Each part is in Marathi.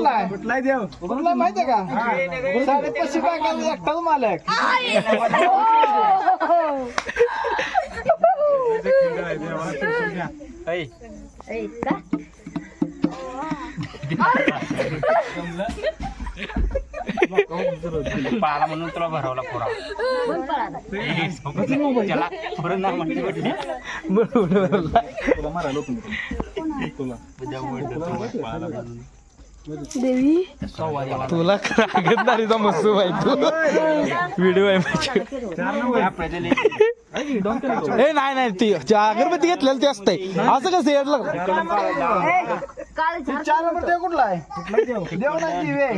कुठला आहे? कुठला देव? कुठला माहितीये का? साडेपाचशे बायकाला एकटाच मालक पाला म्हणून तुला भरवला पोरा. त्याला पुरण नाव म्हणते भेटली. उद्या ओरडतो पाला म्हणून. तुला रागतदारीचा मस्त माहिती व्हिडिओ आहे माझी. ए नाही नाही ती ती अगरबत्ती घेतलेलं ते असतंय असं कसं येडलं चार नंबर देव कुठला आहे? देव नाही दिवे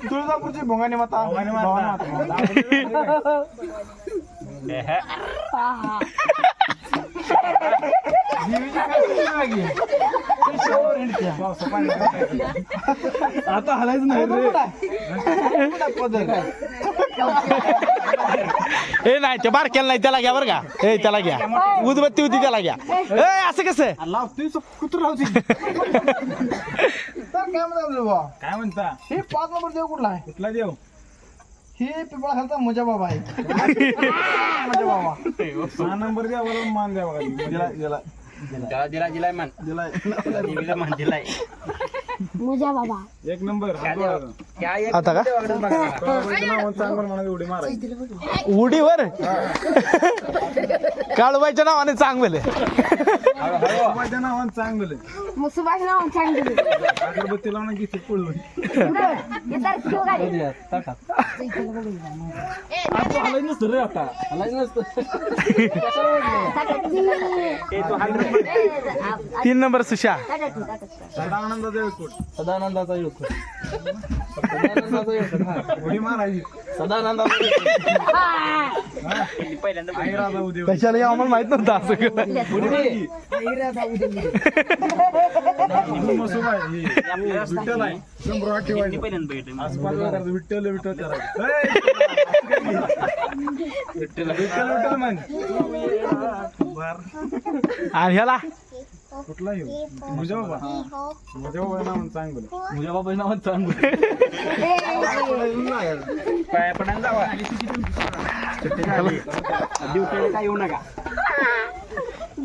तुळजापूरची भोंगानी माता. हे, आता हलायचं नाही ए नाही ते बारक्याला नाही त्याला घ्या बरं का. ए त्याला घ्या. उदबत्ती होती त्याला घ्या. ए असं कसं? लावतोय कुत्र लावती तर काय म्हणतात बुवा? काय म्हणता? हे पाच नंबर देव कुठला आहे? कुठला देव? हे पिपळा खालचा मजा बाबा आहे. मजा बाबा. सहा नंबर द्या बरोबर मान द्या बघा. दिला दिला. दिला दिलाय मान. दिला मान दिलाय. एक नंबर आता का? चांगलं उडीवर? काळूबाईच्या नावाने चांगलं माझ्या नावानं चांगलं मुसुबाश नाव सांगितलं अगरबत्ती लावून किती तीन नंबर सुशा. सदानंदाचा एकूट सदानंदाचा योग उडी मारायची पहिल्यांदा आई राजा उद्या कशाला हे आम्हाला माहीत नव्हतं असं. विठ्ठल आहे. शंभर आठ ठेवायचं. विठ्ठल विठ्ठल करायचं आणि ह्याला. कुठला येऊ मुजा बाबा मुजा बाबा नाव चांगलं. तुझ्या बाबा नाव चांगलं पाया पडायला जावा ड्युटीला काय येऊ नका.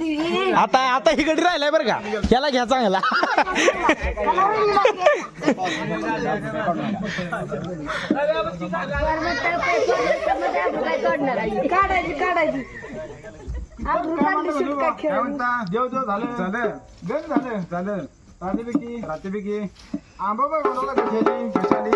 आता आता ही गडी राहिलाय बरं का. ह्याला घ्या चांगला. काढायची काढायची. देव देव झालं. झालं. गण झालं. झालं. रात्रीपैकी रात्रीपैकी. आंबा बघ कशाली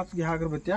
पाच घ्या अगरबत्त्या.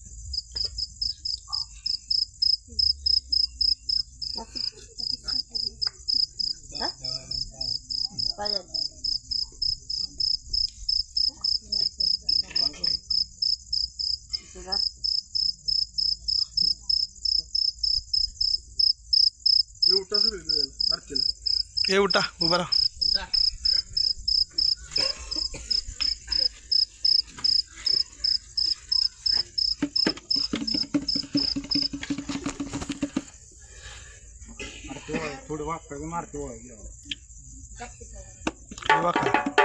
ए उठा उभा राहा. थोडं वाटतं मारते ओळख